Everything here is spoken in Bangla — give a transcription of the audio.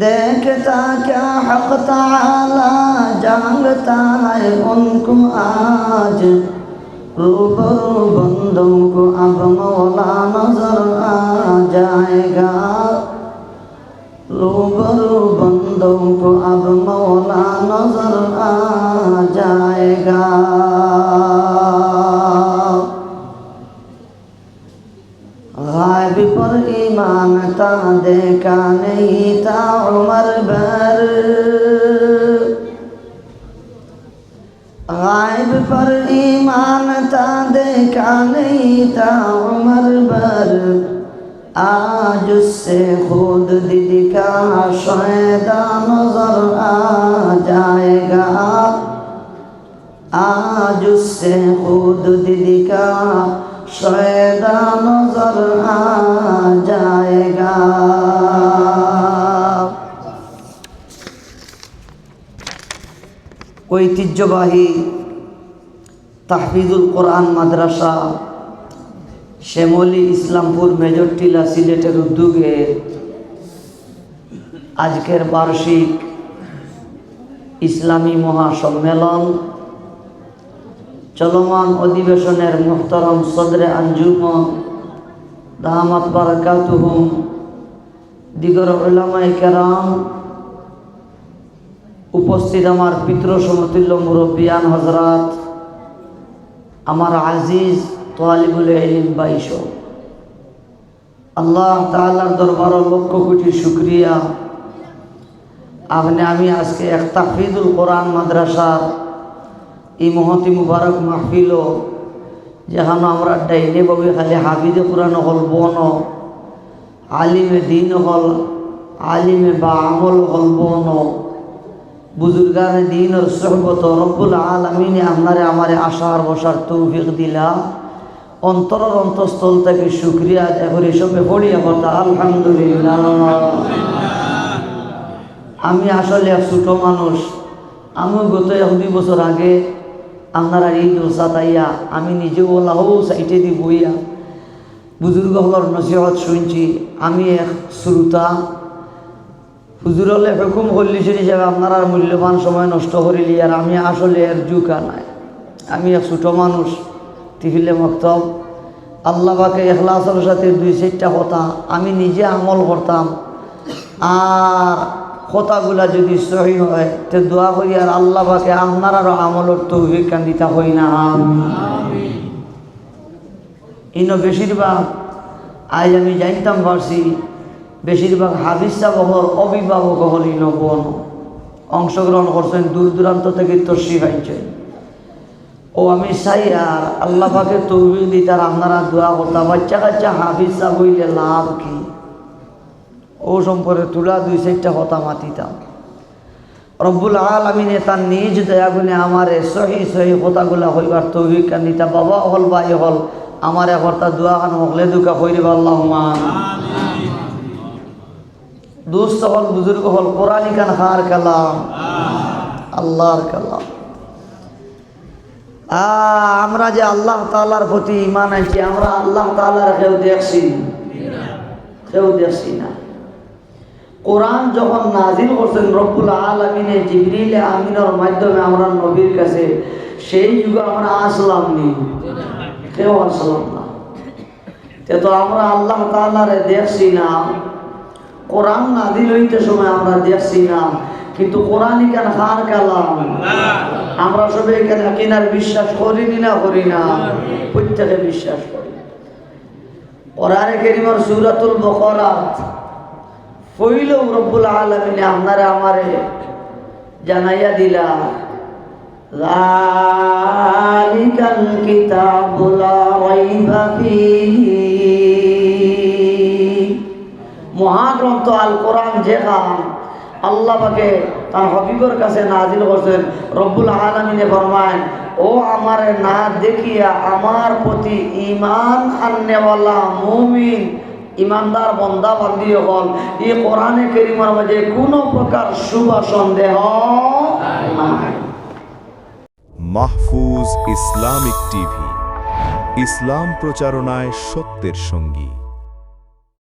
دیکھتا کیا حق تعالی جانگتا ہے ان کو آج روبرو بندوں کو اب مولا نظر آ جائے گا روبرو بندوں کو اب مولا نظر آ جائے گا تا دیکھا نہیں تھا عمر بھر غائب پر ایمان تا دیکھا نہیں تھا عمر بھر آج اس سے خود دل کا شیدا نظر آ جائے گا آج اس سے خود دل کا شیدا نظر ঐতিহ্যবাহী তাহফিজুল কোরআন মাদ্রাসা শ্যামলী ইসলামপুর মেজর টিলা সিলেটের উদ্যোগে আজকের বার্ষিক ইসলামী মহাসম্মেলন চলমান অধিবেশনের মুহতরম সদরে আঞ্জুম দাহামাত বারাকাতুহুম। দিগর উলামাই কেরাম উপস্থিত আমার পিতৃ সমতুল্য মুরব্বিয়ান হজরত আমার আজিজ তোয়ালিবুল ইলিম বাইশ আল্লাহ তাআলার দরবার লক্ষ কোটি শুক্রিয়া। আপনি আমি আজকে এক তাফিদুল কোরআন মাদ্রাসার এই মহতি মুবারক মাহফিল যেখানে আমরা ডাইনে বাবে খালি হাবিদে কোরআন হল, বন আলিমে দিন হল, আলিমে বা আমল হল, বন বুজুর্গানে দিন ওর সহবত রব্বুল আলমিনে আপনারে আমারে আশার বসার তৌফিক দিলা। অন্তরের অন্তঃস্থল থেকে শুক্রিয়া আদায় করে সবে পড়িয়া কথা আলহামদুলিল্লাহ। আমি আসলে এক ছোটো মানুষ। আমি গত এক দুই বছর আগে আপনারা এই দোষা তাইয়া আমি নিজেও ওলাহো সাইটে দি বইয়া বুজুর্গ হলর নসিহত শুনছি। আমি এক শ্রোতা। হুজুর হলে হুকুম করলিছেন হিসাবে আপনারা মূল্যবান সময় নষ্ট করিলি আর আমি আসলে এর জুকা নাই। আমি এক ছোটো মানুষ তিহিলে মক্তব। আল্লাহ বাকে এখলাসের সাথে দুই চারটা কথা। আমি নিজে আমল করতাম। আর কথাগুলা যদি সহি হয়, তো দোয়া করি আর আল্লাহ বাকে আপনার আরও আমলের তৌফিক কান্দিতা হই না। ইনো বেশিরভাগ, আজ আমি জানতাম পারছি বেশিরভাগ হাফিজ সাহর অভিভাবক হল ইনো বোন অংশগ্রহণ করছেন দূর দূরান্ত থেকে তর্সি পাইছেন ও আমি চাই আর আল্লাহ পাকে তৌফিক দি তার আপনারা দোয়া করতাম বাচ্চা কাচ্চা হাফিজ সাহ হইলে লাভ কি? ও সম্পর্কে তুলা দুই চারটা কথা মাতিতাম। রব্বুল আলমিনে তার নিজ দয়াগুনে আমারে সহি সহি কথাগুলা হইবার তৌফিক কান্দিতা বাবা হল, ভাই হল, আমার একর্তা দোয়া খান হকলে দুকা হইরিব আল্লাহ দুস্থ হল বুজুর্গ হল কোরআনি কান হার কালাম। আল্লাহর কালাম। আমরা যে আল্লাহ তালার প্রতি ইমান আনছি, আমরা আল্লাহ তালার কেউ দেখছি কেউ দেখছি না। কোরআন যখন নাজিল করছেন রব্বুল আলমিনে জিবরিল আমিনের মাধ্যমে আমরা নবীর কাছে, সেই যুগে আমরা আসলাম নি। কেউ আসলাম না। তো আমরা আল্লাহ তালারে দেখছি না। কোরআন নাজিল হইতে সময় আমরা দেখছি না কিন্তু কোরআন কেন হার কালাম আমরা সবাই এখানে কিনার বিশ্বাস করিনি না করি না প্রত্যেকে বিশ্বাস করি কোরআনে কেরিমার সুরাতুল বকরাত ফইলেও রব্বুল আলমিনে আপনারে আমারে জানাইয়া দিলা ذلك الكتاب لا ريب فيه মহাগ্রন্থ আল কোরআন যেখান আল্লাহ পাকে তার হবিবর কাছে নাজিল করছেন, রব্বুল আলমিনে ফরমায় ও আমার না দেখিয়া আমার প্রতি ইমান আননেওয়ালা মুমিন ইমানদার বন্দা বান্দি হল এই কোরআনে কেরিমার মাঝে কোনো প্রকার শুভ সন্দেহ মাহফুজ ইসলামিক টিভি, ইসলাম প্রচারণায় সত্যের সঙ্গী।